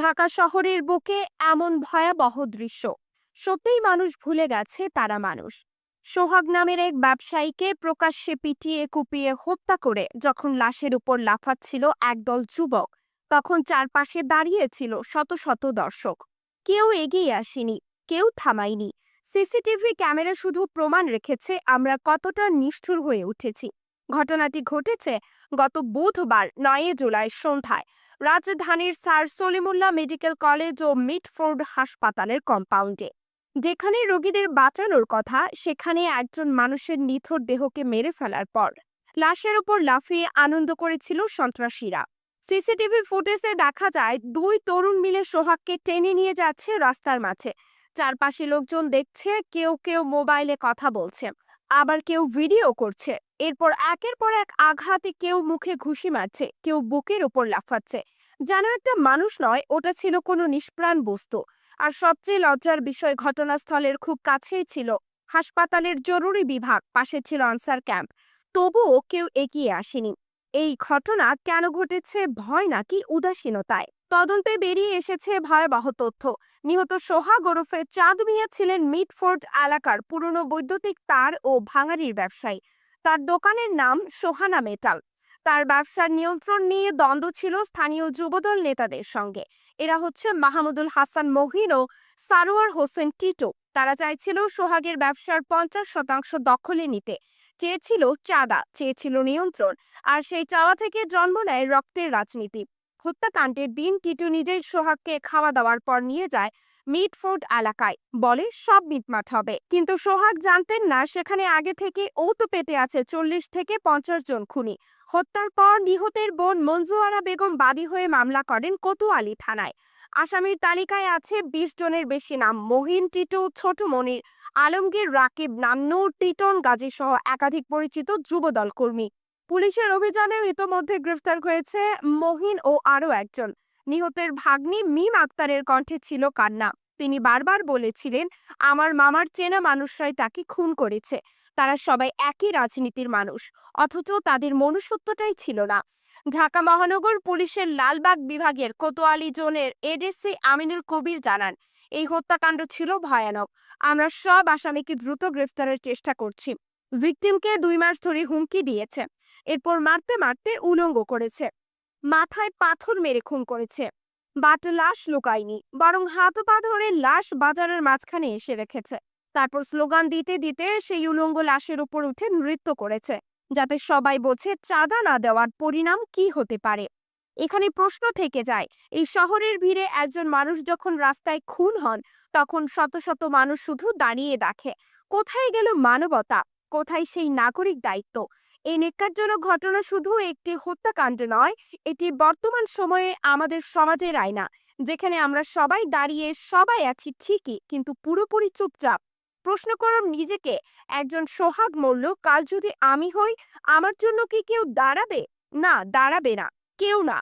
ঢাকা শহরের বুকে এমন ভয়াবহ দৃশ্য। সত্যিই মানুষ ভুলে গেছে তারা মানুষ। সোহাগ নামের এক ব্যবসায়ীকে প্রকাশ্যে পিটিয়ে কুপিয়ে হত্যা করে যখন লাশের উপর লাফাচ্ছিল একদল যুবক, তখন চারপাশে দাঁড়িয়েছিল শত শত দর্শক। কেউ এগিয়ে আসেনি, কেউ থামায়নি। সিসিটিভি ক্যামেরা শুধু প্রমাণ রেখেছে আমরা কতটা নিষ্ঠুর হয়ে উঠেছি। ঘটনাটি ঘটেছে গত বুধবার নয় জুলাই সন্ধ্যায়। রাজধানীর স্যার সলিমুল্লাহ মেডিকেল কলেজ ও মিটফোর্ড হাসপাতালের কম্পাউন্ডে। যেখানে রোগীদের বাঁচানোর কথা, সেখানে একজন মানুষের নিথর দেহকে মেরে ফেলার পর লাশের উপর লাফিয়ে আনন্দ করেছিল সন্ত্রাসীরা। সিসিটিভি ফুটেজে দেখা যায়, দুই তরুণ মিলে সোহাগকে টেনে নিয়ে যাচ্ছে রাস্তার মাঝে। চারপাশে লোকজন দেখছে, কেউ কেউ মোবাইলে কথা বলছে, আবার কেউ ভিডিও করছে। এরপর একের পর এক আঘাতে কেউ মুখে ঘুষি মারছে, কেউ বুকের ওপর লাফাচ্ছে। যেন একটা মানুষ নয়, ওটা ছিল কোনো নিষ্প্রাণ বস্তু। আর সবচেয়ে লজ্জার বিষয় ঘটনাস্থলের খুব কাছেই ছিল। হাসপাতালের জরুরি বিভাগ, পাশে ছিল আনসার ক্যাম্প। তবুও কেউ এগিয়ে আসেনি। এই ঘটনা কেন ঘটেছে ভয় নাকি উদাসীনতায়? তদন্তে বেরিয়ে এসেছে ভয়াবহ তথ্য। নিহত সোহাগ ওরফে চাঁদ মিয়া ছিলেন মিটফোর্ড এলাকার পুরনো বৈদ্যুতিক তার ও ভাঙারির ব্যবসায়ী। তার দোকানের নাম সোহানা মেটাল। তার ব্যবসার নিয়ন্ত্রণ নিয়ে দ্বন্দ্ব ছিল স্থানীয় যুবদল নেতাদের সঙ্গে। এরা হচ্ছে মাহমুদুল হাসান মহিন ও সারোয়ার হোসেন টিটো। তারা চাইছিল সোহাগের ব্যবসার পঞ্চাশ শতাংশ দখলে নিতে। চেয়েছিল চাঁদা, চেয়েছিল নিয়ন্ত্রণ। আর সেই চাওয়া থেকে জন্ম নেয় রক্তের রাজনীতি। হত্যাকাণ্ডের দিন টিটু নিজেই সোহাগকে খাওয়া দাওয়ার পর নিয়ে যায় মিটফোর্ড এলাকায়। বলে, সব মিটমাট হবে। কিন্তু সোহাগ জানতেন না, সেখানে আগে থেকে ও তো পেতে আছে চল্লিশ থেকে পঞ্চাশ জন খুনি। হত্যার পর নিহতের বোন মঞ্জুয়ারা বেগম বাদী হয়ে মামলা করেন কোতোয়ালি থানায়। আসামির তালিকায় আছে বিশ জনের বেশি নাম, মহিন, টিটু, ছোট মনির, আলমগীর, রাকিব, নান্নু, টিটন গাজী সহ একাধিক পরিচিত যুবদল কর্মী। পুলিশের অভিযানেও ইতোমধ্যে গ্রেফতার হয়েছে মহিন ও আরও একজন। নিহতের ভাগ্নি মিম আক্তারের কণ্ঠে ছিল কান্না। তিনি বারবার বলেছিলেন, আমার মামার চেনা মানুষরাই তাকে খুন করেছে। তারা সবাই একই রাজনীতির মানুষ। অথচ তাদের মনুষ্যত্বটাই ছিল না। ঢাকা মহানগর পুলিশের লালবাগ বিভাগের কোতোয়ালি জোনের এডিসি আমিনুল কবির জানান, এই হত্যাকাণ্ড ছিল ভয়ানক। আমরা সব আসামিকে দ্রুত গ্রেফতারের চেষ্টা করছি। ভিকটিমকে দুই মাস ধরে হুমকি দিয়েছে। এরপর মারতে মারতে উলঙ্গ করেছে। মাথায় পাথর মেরে খুন করেছে। বাট লাশ লুকায়নি, বরং হাত পা ধরে লাশ বাজারের মাঝখানে এসে রেখেছে। তারপর স্লোগান দিতে দিতে সেই উলঙ্গ লাশের উপর উঠে নৃত্য করেছে, যাতে সবাই বোঝে চাঁদা না দেওয়ার পরিণাম কি হতে পারে। এখানে প্রশ্ন থেকে যায়, এই শহরের ভিড়ে একজন মানুষ যখন রাস্তায় খুন হন, তখন শত শত মানুষ শুধু দাঁড়িয়ে দেখে, কোথায় গেল মানবতা? কোথায় সেই নাগরিক দায়িত্ব? এই নেককারজনক ঘটনা শুধু একটি হত্যাকাণ্ড নয়, এটি বর্তমান সময়ে আমাদের সমাজের আয়না। যেখানে আমরা সবাই দাঁড়িয়ে সবাই আছি ঠিকই, কিন্তু পুরোপুরি চুপচাপ। প্রশ্ন করম নিজেকে, একজন সোহাগ মূল্য কাল যদি আমি হই, আমার জন্য কি কেউ দাঁড়াবে? না দাঁড়াবে না। কেউ না।